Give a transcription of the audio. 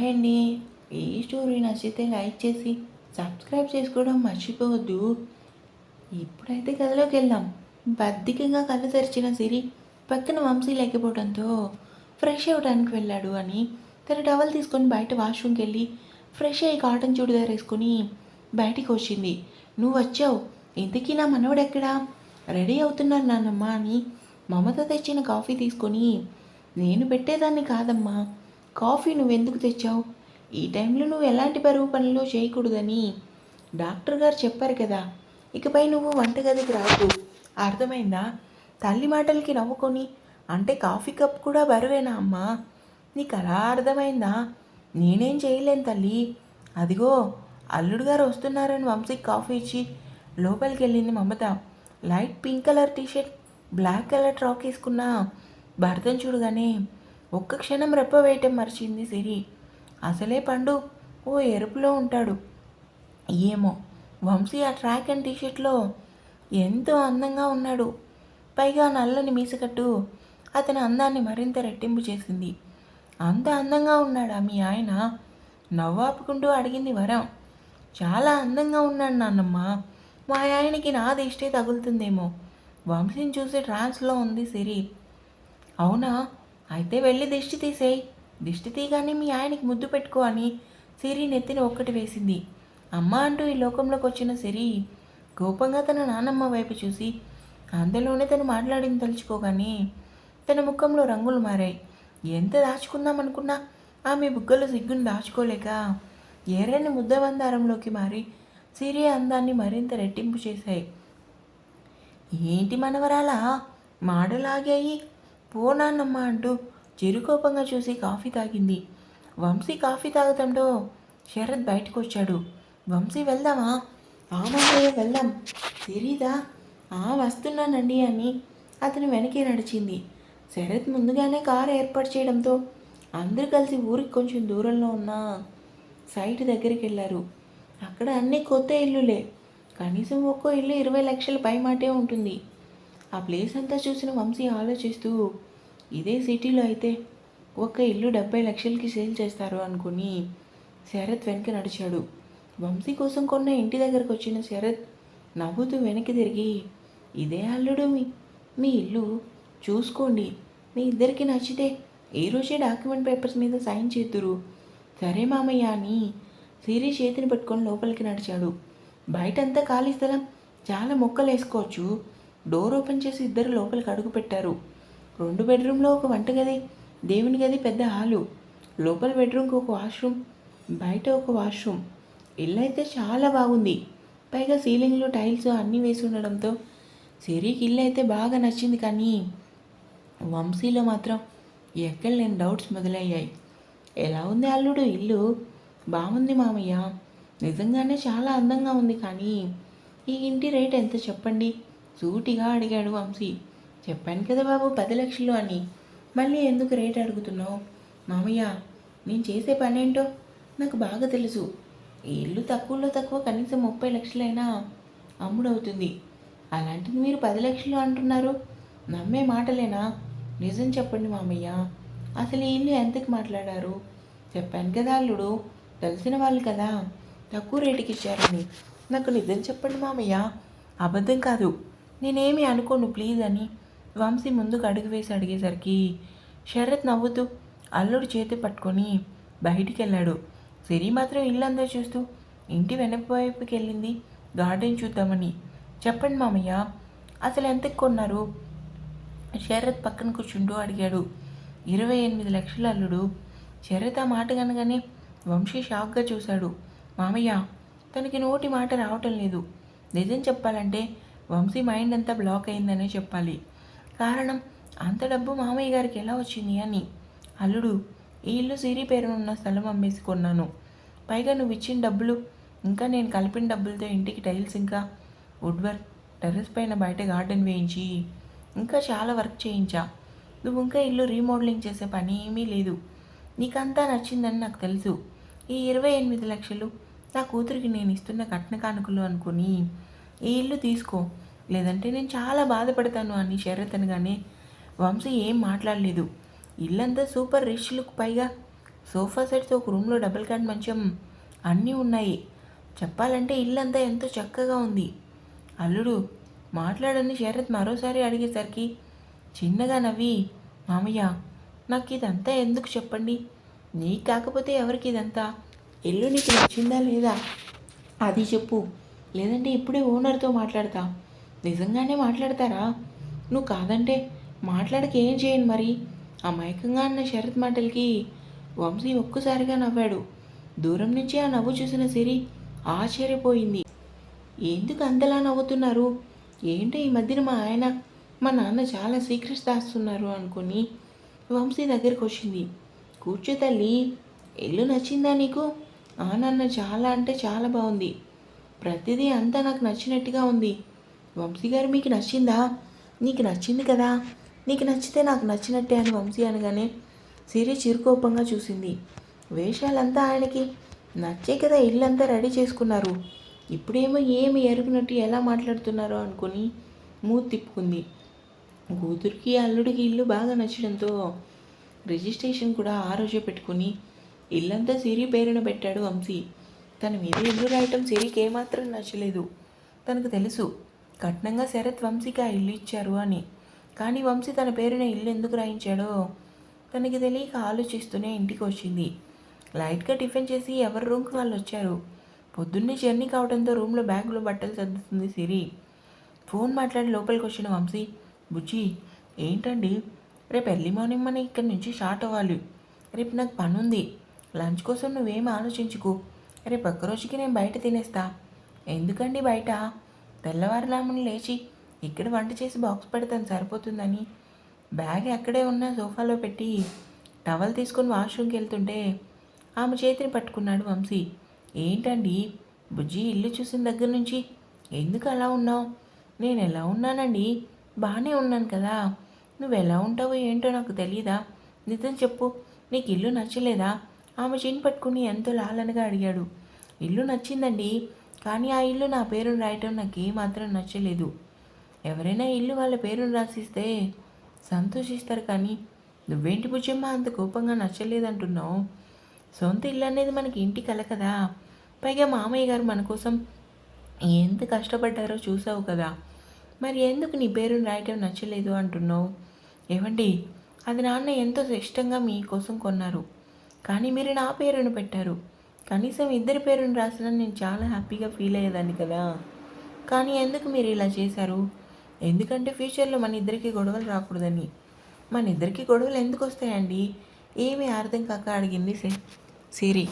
Hi అండి. ఈ story నచ్చితే లైక్ చేసి సబ్స్క్రైబ్ చేసుకోవడం మర్చిపోవద్దు. ఇప్పుడైతే కథలోకి వెళ్దాం. బద్దికంగా కళ్ళు తెరిచిన సిరి పక్కన వంశీ లేకపోవడంతో ఫ్రెష్ అవ్వడానికి వెళ్ళాడు అని తన టవల్ తీసుకొని బయట వాష్రూమ్కి వెళ్ళి ఫ్రెష్ అయ్యి కాటన్ చూడిదార్ వేసుకొని బయటికి వచ్చింది. నువ్వు వచ్చావు. ఇంతకీ నా మనవడు ఎక్కడా? రెడీ అవుతున్నాను నాన్నమ్మ అని మమత తెచ్చిన కాఫీ తీసుకొని నేను పెట్టేదాన్ని కాదమ్మా. కాఫీ నువ్వెందుకు తెచ్చావు? ఈ టైంలో నువ్వు ఎలాంటి బరువు పనులు చేయకూడదని డాక్టర్ గారు చెప్పారు కదా. ఇకపై నువ్వు వంటగదికి రాకు. అర్థమైందా? తల్లి మాటలకి నవ్వుకొని అంటే కాఫీ కప్ కూడా బరువేనా అమ్మా? నీకు అలా అర్థమైందా? నేనేం చేయలేను తల్లి. అదిగో అల్లుడు గారు వస్తున్నారని వంశీకి కాఫీ ఇచ్చి లోపలికి వెళ్ళింది Mamata. Light pink colour T-shirt black colour track వేసుకున్న. భర్తను చూడగానే ఒక్క క్షణం రెప్ప వేయటం మర్చింది సిరి. అసలే పండు ఓ ఎరుపులో ఉంటాడు. ఏమో వంశీ ఆ ట్రాక్ అండ్ టీషర్ట్లో ఎంతో అందంగా ఉన్నాడు. పైగా నల్లని మీసకట్టు అతని అందాన్ని మరింత రెట్టింపు చేసింది. అంత అందంగా ఉన్నాడా మీ ఆయన? నవ్వాపుకుంటూ అడిగింది వరం. చాలా అందంగా ఉన్నాడు నాన్నమ్మ. మా ఆయనకి నా దిష్టే తగులుతుందేమో. వంశీని చూసి ట్రాన్స్లో ఉంది సిరి. అవునా? అయితే వెళ్ళి దిష్టి తీసేయి. దిష్టి తీయగానే మీ ఆయనకి ముద్దు పెట్టుకో అని సిరి నెత్తిన ఒక్కటి వేసింది. అమ్మ అంటూ ఈ లోకంలోకి వచ్చిన సిరి కోపంగా తన నానమ్మ వైపు చూసి అందులోనే తను మాట్లాడింది తలుచుకోగానే తన ముఖంలో రంగులు మారాయి. ఎంత దాచుకుందామనుకున్నా ఆమె బుగ్గలు సిగ్గును దాచుకోలేక ఎర్రని ముద్దబందారంలోకి మారి సిరి అందాన్ని మరింత రెట్టింపు చేశాయి. ఏంటి మనవరాలా? మాడలాగాయి పోనానమ్మా అంటూ చిరుకోపంగా చూసి కాఫీ తాగింది. వంశీ కాఫీ తాగుతాంటో శరత్ బయటకు వచ్చాడు వంశీ వెళ్దామా? ఆ వెళ్దాం. తెలీదా? ఆ వస్తున్నానండి అని అతను వెనక్కి నడిచింది. శరత్ ముందుగానే కారు ఏర్పాటు చేయడంతో అందరూ కలిసి ఊరికి కొంచెం దూరంలో ఉన్న సైట్ దగ్గరికి వెళ్ళారు. అక్కడ అన్ని కొత్త ఇల్లులే. కనీసం ఒక్కో ఇల్లు ఇరవై లక్షల పై మాటే ఉంటుంది. ఆ ప్లేస్ అంతా చూసిన వంశీ ఆలోచిస్తూ ఇదే సిటీలో అయితే ఒక ఇల్లు డెబ్బై లక్షలకి సేల్ చేస్తారు అనుకుని శరత్ వెనక నడిచాడు. వంశీ కోసం కొన్న ఇంటి దగ్గరకు వచ్చిన శరత్ నవ్వుతూ వెనక్కి తిరిగి ఇదే అల్లుడు మీ మీ ఇల్లు. చూసుకోండి. మీ ఇద్దరికి నచ్చితే ఈ రోజే డాక్యుమెంట్ పేపర్స్ మీద సైన్ చేద్దురు. సరే మామయ్య అని సిరి చేతిని పట్టుకొని లోపలికి నడిచాడు. బయటంతా ఖాళీ స్థలం. చాలా మొక్కలు వేసుకోవచ్చు డోర్ ఓపెన్ చేసి ఇద్దరు లోపలికి అడుగు పెట్టారు. రెండు బెడ్రూమ్లో ఒక వంటగది దేవుని గది పెద్ద హాలు లోపల బెడ్రూమ్కి ఒక వాష్రూమ్ బయట ఒక వాష్రూమ్. ఇల్లు అయితే చాలా బాగుంది. పైగా సీలింగ్లో టైల్స్ అన్నీ వేసి ఉండడంతో సిరికి ఇల్లు అయితే బాగా నచ్చింది కానీ వంశీలో మాత్రం ఎక్కడ లేని డౌట్స్ మొదలయ్యాయి. ఎలా ఉంది అల్లుడు? ఇల్లు బాగుంది మామయ్య. నిజంగానే చాలా అందంగా ఉంది కానీ ఈ ఇంటి రేట్ ఎంత చెప్పండి? సూటిగా అడిగాడు వంశీ. చెప్పాను కదా బాబు పది లక్షలు అని. మళ్ళీ ఎందుకు రేట్ అడుగుతున్నావు? మామయ్య నేను చేసే పనేంటో? నాకు బాగా తెలుసు. ఈ ఇల్లు తక్కువలో తక్కువ కనీసం ముప్పై లక్షలైనా అమ్ముడవుతుంది. అలాంటిది మీరు పది లక్షలు అంటున్నారు. నమ్మే మాటలేనా? నిజం చెప్పండి మామయ్య. అసలు ఈ ఇల్లు ఎంతకి మాట్లాడారు? చెప్పాను కదా అల్లుడు తెలిసిన వాళ్ళు కదా. తక్కువ రేటుకి ఇచ్చారని. నాకు నిజం చెప్పండి మామయ్య. అబద్ధం కాదు. నేనేమి అనుకోను ప్లీజ్ అని. వంశీ ముందుకు అడుగు వేసి అడిగేసరికి శరత్ నవ్వుతూ అల్లుడు చేతి పట్టుకొని బయటికి వెళ్ళాడు సిరి మాత్రం ఇల్లంతా చూస్తూ ఇంటి వెనక వైపుకి వెళ్ళింది గార్డెన్ చూద్దామని. చెప్పండి మామయ్య అసలు ఎంతకు కొన్నారు? శరత్ పక్కన కూర్చుంటూ అడిగాడు. ఇరవై ఎనిమిది లక్షల అల్లుడు. శరత్ ఆ మాట కనగానే వంశీ షాక్గా చూశాడు. మామయ్య తనకి నోటి మాట రావటం లేదు. నిజం చెప్పాలంటే వంశీ మైండ్ అంతా బ్లాక్ అయిందనే చెప్పాలి. కారణం అంత డబ్బు మామయ్య గారికి ఎలా వచ్చింది అని. అల్లుడు ఈ ఇల్లు సిరి పేరునున్న స్థలం అమ్మేసి కొన్నాను. పైగా నువ్వు ఇచ్చిన డబ్బులు ఇంకా నేను కలిపిన డబ్బులతో ఇంటికి టైల్స్ ఇంకా వుడ్ వర్క్ టెర్రస్ పైన బయట గార్డెన్ వేయించి ఇంకా చాలా వర్క్ చేయించా. నువ్వు ఇంకా ఇల్లు రీమోడలింగ్ చేసే పని ఏమీ లేదు. నీకంతా నచ్చిందని నాకు తెలుసు. ఈ ఇరవై ఎనిమిది లక్షలు నా కూతురికి నేను ఇస్తున్న కట్న కానుకలు అనుకుని ఈ ఇల్లు తీసుకో. లేదంటే నేను చాలా బాధపడతాను అని శరత్ అనగానే వంశీ ఏం మాట్లాడలేదు. ఇల్లంతా సూపర్ రిచ్ లుక్ పైగా సోఫా సెట్తో ఒక రూమ్లో డబుల్ కాట్ మంచం అన్నీ ఉన్నాయి. చెప్పాలంటే ఇల్లంతా ఎంతో చక్కగా ఉంది. అల్లుడు మాట్లాడని శరత్ మరోసారి అడిగేసరికి చిన్నగా నవ్వి మామయ్య నాకు ఇదంతా ఎందుకు చెప్పండి? నీకు కాకపోతే ఎవరికి ఇదంతా? ఇల్లు నీకు నచ్చిందా లేదా? అది చెప్పు. లేదంటే ఇప్పుడే ఓనర్తో మాట్లాడతా. నిజంగానే మాట్లాడతారా? నువ్వు కాదంటే మాట్లాడక ఏం చేయను మరి? అమాయకంగా అన్న శరత్ మాటలకి వంశీ ఒక్కసారిగా నవ్వాడు. దూరం నుంచి ఆ నవ్వు చూసిన సిరి ఆశ్చర్యపోయింది. ఎందుకు అంతలా నవ్వుతున్నారు? ఏంటో ఈ మధ్యన మా ఆయన మా నాన్న చాలా సీక్రెట్స్ దాస్తున్నారు అనుకుని వంశీ దగ్గరికి వచ్చింది. కూర్చో తల్లి ఇల్లు నచ్చిందా నీకు? ఆ నాన్న చాలా అంటే చాలా బాగుంది. ప్రతిదీ అంతా నాకు నచ్చినట్టుగా ఉంది. వంశీ గారు మీకు నచ్చిందా? నీకు నచ్చింది కదా? నీకు నచ్చితే నాకు నచ్చినట్టే అని వంశీ అనగానే సిరి చిరుకోపంగా చూసింది. వేషాలంతా ఆయనకి నచ్చే కదా ఇల్లంతా రెడీ చేసుకున్నారు. ఇప్పుడేమో ఏమి ఎరుగునట్టు ఎలా మాట్లాడుతున్నారో అనుకుని మూతి తిప్పుకుంది. కూతురికి అల్లుడికి ఇల్లు బాగా నచ్చడంతో రిజిస్ట్రేషన్ కూడా ఆ రోజే పెట్టుకుని ఇల్లంతా సిరి పేరున పెట్టాడు వంశీ. తన మీద ఇల్లు రాయటం సిరికి ఏమాత్రం నచ్చలేదు. తనకు తెలుసు కట్నంగా శరత్ వంశీకి ఆ ఇల్లు ఇచ్చారు అని. కానీ వంశీ తన పేరున ఇల్లు ఎందుకు రాయించాడో తనకి తెలియక ఆలోచిస్తూనే ఇంటికి వచ్చింది. లైట్గా టిఫిన్ చేసి ఎవరి రూమ్కి వాళ్ళు వచ్చారు? పొద్దున్నే జర్నీ కావడంతో రూమ్లో బ్యాగులో బట్టలు సర్దుతుంది సిరి. ఫోన్ మాట్లాడి లోపలికి వచ్చిన వంశీ బుజ్జి ఏంటండి? రేపు ఎర్లీ మార్నింగ్ మనం ఇక్కడి నుంచి స్టార్ట్ అవ్వాలి. రేపు నాకు పని ఉంది లంచ్ కోసం నువ్వేం ఆలోచించుకో? రేపు ఒక్కరోజుకి నేను బయట తినేస్తా. ఎందుకండి బయట? తెల్లవారులామున లేచి ఇక్కడ వంట చేసి బాక్స్ పెడతాను సరిపోతుందని. బ్యాగ్ అక్కడే ఉన్న సోఫాలో పెట్టి టవల్ తీసుకొని వాష్రూమ్కి వెళ్తుంటే ఆమె చేతిని పట్టుకున్నాడు వంశీ. ఏంటండి బుజ్జి ఇల్లు చూసిన దగ్గర నుంచి ఎందుకు అలా ఉన్నావు? నేను ఎలా ఉన్నానండి? బాగానే ఉన్నాను కదా. నువ్వు ఎలా ఉంటావో ఏంటో నాకు తెలియదా నిజం చెప్పు నీకు ఇల్లు నచ్చలేదా? ఆమె చిన్ పట్టుకుని ఎంతో లాలనగా అడిగాడు. ఇల్లు నచ్చిందండి కానీ ఆ ఇల్లు నా పేరును రాయటం నాకు ఏమాత్రం నచ్చలేదు. ఎవరైనా ఇల్లు వాళ్ళ పేరును రాసిస్తే సంతోషిస్తారు కానీ నువ్వేంటి బుజ్జమ్మ అంత కోపంగా నచ్చలేదంటున్నావు? సొంత ఇల్లు అనేది మనకి ఇంటి కల కదా. పైగా మామయ్య గారు మన కోసం ఎంత కష్టపడ్డారో చూసావు కదా. మరి ఎందుకు నీ పేరును రాయటం నచ్చలేదు అంటున్నావు? ఏమండి అది నాన్న ఎంతో ఇష్టంగా మీకోసం కొన్నారు. కానీ మీరు నా పేరును పెట్టారు. కనీసం ఇద్దరి పేరును రాసిన నేను చాలా హ్యాపీగా ఫీల్ అయ్యేదాన్ని కదా. కానీ ఎందుకు మీరు ఇలా చేశారు? ఎందుకంటే ఫ్యూచర్లో మన ఇద్దరికి గొడవలు రాకూడదని. మన ఇద్దరికి గొడవలు ఎందుకు వస్తాయండి? ఏమీ అర్థం కాక అడిగింది సిరి.